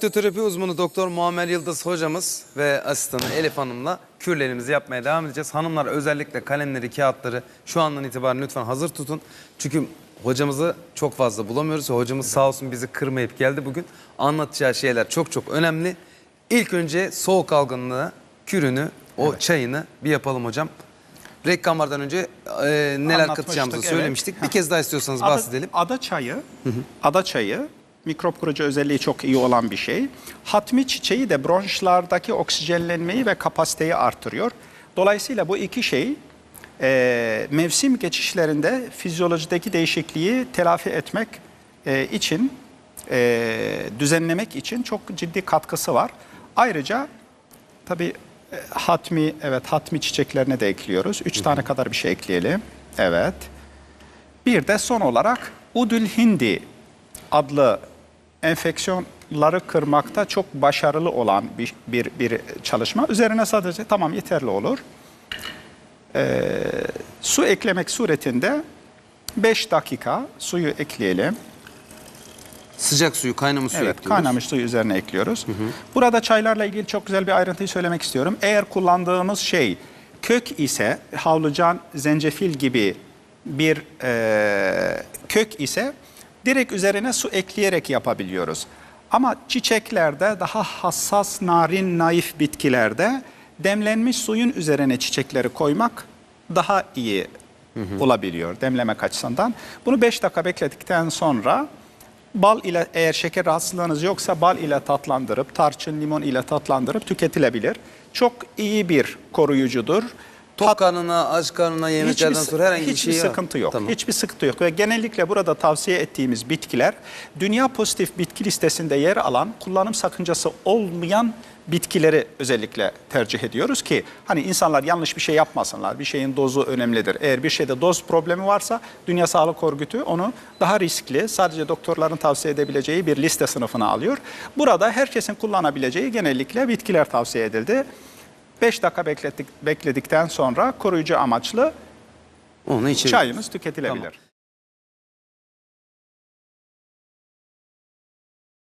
Fitoterapi uzmanı Doktor Muammer Yıldız hocamız ve asistanı Elif Hanım'la kürlerimizi yapmaya devam edeceğiz. Hanımlar özellikle kalemleri, kağıtları şu andan itibaren lütfen hazır tutun. Çünkü hocamızı çok fazla bulamıyoruz. Hocamız sağ olsun bizi kırmayıp geldi bugün. Anlatacağı şeyler çok çok önemli. İlk önce soğuk algınlığı, kürünü, o çayını bir yapalım hocam. Reklamlardan önce e, neler katacağımızı evet. söylemiştik. Bir kez daha istiyorsanız Ada, bahsedelim. ada çayı, ada çayı mikrop kurucu özelliği çok iyi olan bir şey. Hatmi çiçeği de bronşlardaki oksijenlenmeyi ve kapasiteyi artırıyor. Dolayısıyla bu iki şey e, mevsim geçişlerinde fizyolojideki değişikliği telafi etmek e, için, e, düzenlemek için çok ciddi katkısı var. Ayrıca tabii e, hatmi, evet hatmi çiçeklerine de ekliyoruz. Üç tane kadar bir şey ekleyelim. Evet. Bir de son olarak Udül Hindi adlı enfeksiyonları kırmakta çok başarılı olan bir, bir, bir çalışma. Üzerine sadece tamam yeterli olur. Ee, su eklemek suretinde 5 dakika suyu ekleyelim. Sıcak suyu, kaynamış suyu Evet, ekliyoruz. kaynamış suyu üzerine ekliyoruz. Burada çaylarla ilgili çok güzel bir ayrıntıyı söylemek istiyorum. Eğer kullandığımız şey kök ise, havlucan, zencefil gibi bir e, kök ise direkt üzerine su ekleyerek yapabiliyoruz. Ama çiçeklerde daha hassas, narin, naif bitkilerde demlenmiş suyun üzerine çiçekleri koymak daha iyi olabiliyor demlemek açısından. Bunu 5 dakika bekledikten sonra Bal ile eğer şeker rahatsızlığınız yoksa bal ile tatlandırıp, tarçın, limon ile tatlandırıp tüketilebilir. Çok iyi bir koruyucudur. Tok karnına, aç karnına yemeklerden Hiçbir, sonra herhangi bir şey yok. sıkıntı yok. Tamam. Hiçbir sıkıntı yok. Ve genellikle burada tavsiye ettiğimiz bitkiler dünya pozitif bitki listesinde yer alan, kullanım sakıncası olmayan bitkileri özellikle tercih ediyoruz ki hani insanlar yanlış bir şey yapmasınlar. Bir şeyin dozu önemlidir. Eğer bir şeyde doz problemi varsa Dünya Sağlık Örgütü onu daha riskli, sadece doktorların tavsiye edebileceği bir liste sınıfına alıyor. Burada herkesin kullanabileceği genellikle bitkiler tavsiye edildi. 5 dakika beklettik, bekledikten sonra koruyucu amaçlı Onu içelim. çayımız tüketilebilir. Tamam.